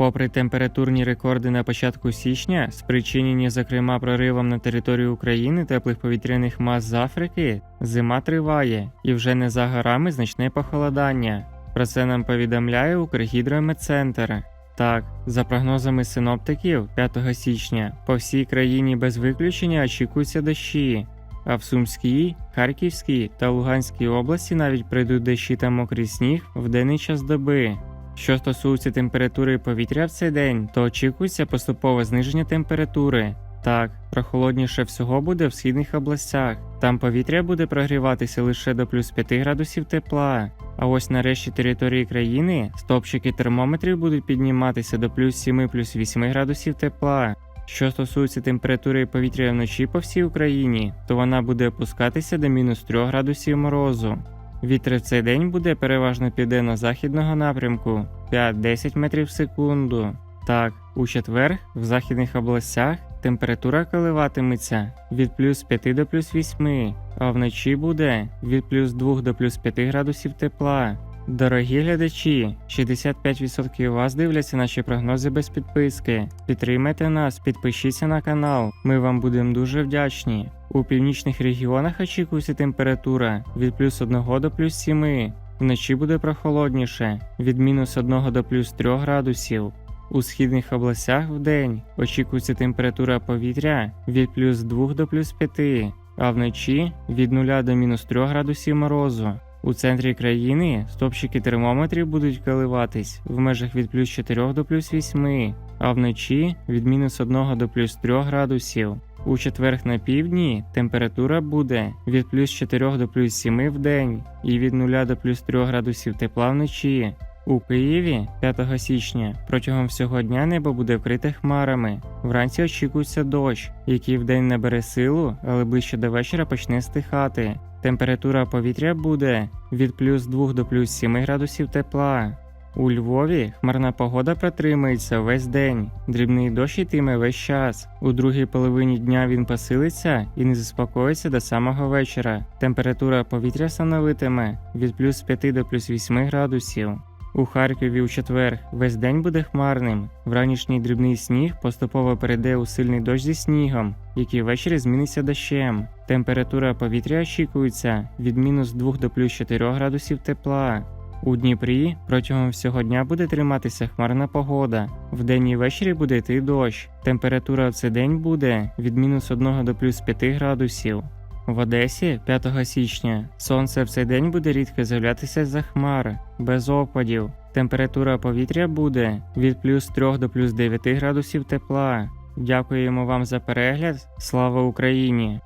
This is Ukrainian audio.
Попри температурні рекорди на початку січня, спричинені зокрема проривом на територію України теплих повітряних мас з Африки, зима триває і вже не за горами значне похолодання. Про це нам повідомляє Укргідрометцентр. Так, за прогнозами синоптиків, 5 січня по всій країні без виключення очікуються дощі. А в Сумській, Харківській та Луганській області навіть прийдуть дощі та мокрий сніг в денний час доби. Що стосується температури повітря в цей день, то очікується поступове зниження температури. Так, прохолодніше всього буде в східних областях. Там повітря буде прогріватися лише до плюс 5 градусів тепла. А ось на решті території країни стопчики термометрів будуть підніматися до плюс 7 плюс 8 градусів тепла. Що стосується температури повітря вночі по всій Україні, то вона буде опускатися до мінус 3 градусів морозу. Вітер в цей день буде переважно південно-західного напрямку 5-10 метрів в секунду. Так, у четвер в західних областях температура коливатиметься від плюс 5 до плюс 8, а вночі буде від плюс 2 до плюс 5 градусів тепла. Дорогі глядачі, 65% вас дивляться наші прогнози без підписки. Підтримайте нас, підпишіться на канал. Ми вам будемо дуже вдячні. У північних регіонах очікується температура від плюс 1 до плюс 7. Вночі буде прохолодніше від мінус 1 до плюс 3 градусів. У східних областях в день очікується температура повітря від плюс 2 до плюс 5, а вночі від 0 до мінус 3 градусів морозу. У центрі країни стопчики термометрів будуть коливатись в межах від плюс 4 до плюс 8, а вночі від мінус 1 до плюс 3 градусів. У четверг на півдні температура буде від плюс 4 до плюс 7 в день і від 0 до плюс 3 градусів тепла вночі. У Києві 5 січня протягом всього дня небо буде вкрите хмарами. Вранці очікується дощ, який вдень набере силу, але ближче до вечора почне стихати. Температура повітря буде від плюс 2 до плюс 7 градусів тепла. У Львові хмарна погода протримається весь день. Дрібний дощ йтиме весь час. У другій половині дня він посилиться і не заспокоїться до самого вечора. Температура повітря становитиме від плюс 5 до плюс 8 градусів. У Харкові у четвер весь день буде хмарним. Вранішній дрібний сніг поступово перейде у сильний дощ зі снігом, який ввечері зміниться дощем. Температура повітря очікується від мінус 2 до плюс 4 градусів тепла. У Дніпрі протягом всього дня буде триматися хмарна погода. Вдень і ввечері буде йти дощ. Температура в цей день буде від мінус 1 до плюс 5 градусів. В Одесі 5 січня сонце в цей день буде рідко з'являтися за хмар, без опадів. Температура повітря буде від плюс 3 до плюс 9 градусів тепла. Дякуємо вам за перегляд. Слава Україні!